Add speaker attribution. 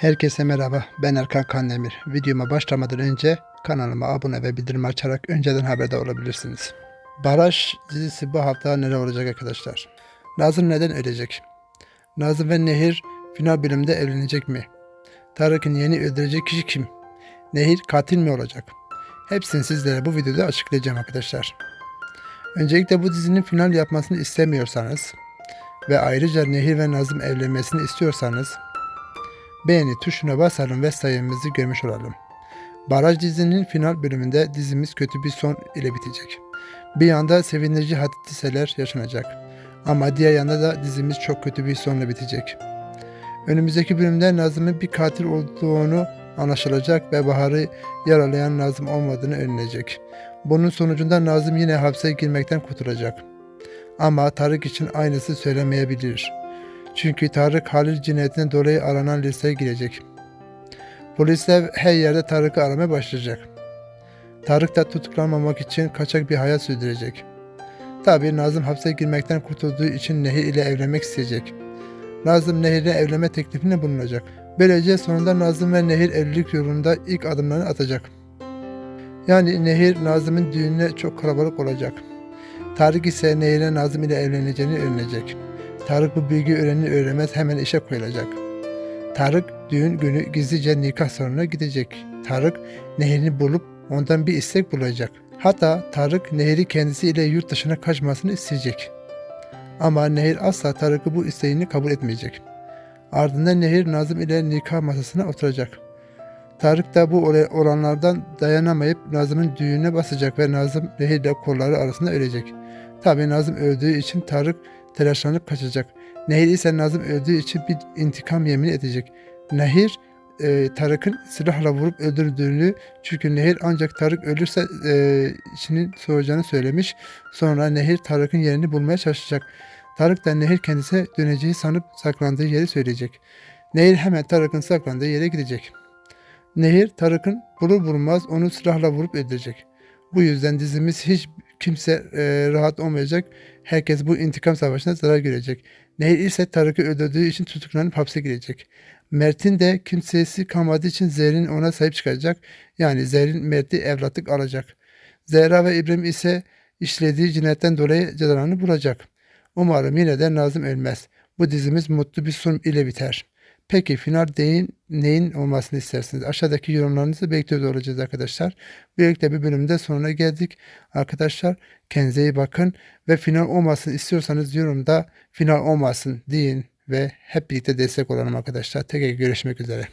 Speaker 1: Herkese merhaba, ben Erkan Kandemir. Videoma başlamadan önce kanalıma abone ve bildirim açarak önceden haberdar olabilirsiniz. Baraj dizisi bu hafta neler olacak arkadaşlar? Nazım neden ölecek? Nazım ve Nehir final bölümde evlenecek mi? Tarık'ın yeni öldürecek kişi kim? Nehir katil mi olacak? Hepsini sizlere bu videoda açıklayacağım arkadaşlar. Öncelikle bu dizinin final yapmasını istemiyorsanız ve ayrıca Nehir ve Nazım evlenmesini istiyorsanız beğeni tuşuna basalım ve sayımızı görmüş olalım. Baraj dizinin final bölümünde dizimiz kötü bir son ile bitecek. Bir yanda sevindirici hadiseler yaşanacak. Ama diğer yanda da dizimiz çok kötü bir sonla bitecek. Önümüzdeki bölümde Nazım'ın bir katil olduğunu anlaşılacak ve Bahar'ı yaralayan Nazım olmadığını öğrenecek. Bunun sonucunda Nazım yine hapse girmekten kurtulacak. Ama Tarık için aynısı söylemeyebilir. Çünkü Tarık Halil cinayetinden dolayı aranan listeye girecek. Polisler her yerde Tarık'ı aramaya başlayacak. Tarık da tutuklanmamak için kaçak bir hayat sürdürecek. Tabi Nazım hapse girmekten kurtulduğu için Nehir ile evlenmek isteyecek. Nazım Nehir'le evlenme teklifinde bulunacak. Böylece sonunda Nazım ve Nehir evlilik yolunda ilk adımlarını atacak. Yani Nehir Nazım'ın düğününe çok kalabalık olacak. Tarık ise Nehir'le Nazım ile evleneceğini öğrenecek. Tarık bu bilgiyi öğrenir öğrenmez hemen işe koyulacak. Tarık düğün günü gizlice nikah salonuna gidecek. Tarık Nehir'i bulup ondan bir istek bulacak. Hatta Tarık Nehir'i kendisiyle yurt dışına kaçmasını isteyecek. Ama Nehir asla Tarık'ı bu isteğini kabul etmeyecek. Ardından Nehir Nazım ile nikah masasına oturacak. Tarık da bu olanlardan dayanamayıp Nazım'ın düğününe basacak ve Nazım Nehir ile kolları arasında ölecek. Tabi Nazım öldüğü için Tarık telaşlanıp kaçacak. Nehir ise Nazım öldüğü için bir intikam yemin edecek. Nehir e, Tarık'ın silahla vurup öldürdüğünü çünkü Nehir ancak Tarık ölürse e, içinin soğuyacağını söylemiş. Sonra Nehir Tarık'ın yerini bulmaya çalışacak. Tarık da Nehir kendisine döneceği sanıp saklandığı yeri söyleyecek. Nehir hemen Tarık'ın saklandığı yere gidecek. Nehir Tarık'ın bulur bulmaz onu silahla vurup öldürecek. Bu yüzden dizimiz hiç kimse e, rahat olmayacak. Herkes bu intikam savaşına zarar görecek. Nehir ise Tarık'ı öldürdüğü için tutuklanıp hapse girecek. Mert'in de kimsesi kalmadığı için Zerrin ona sahip çıkacak. Yani Zerrin Mert'i evlatlık alacak. Zehra ve İbrahim ise işlediği cinayetten dolayı cezalarını bulacak. Umarım yine de Nazım ölmez. Bu dizimiz mutlu bir son ile biter. Peki final deyin, neyin olmasını istersiniz? Aşağıdaki yorumlarınızı bekliyor olacağız arkadaşlar. Böylelikle bir bölümde sonuna geldik. Arkadaşlar kendinize iyi bakın ve final olmasını istiyorsanız yorumda final olmasın deyin ve hep birlikte destek olalım arkadaşlar. Tekrar görüşmek üzere.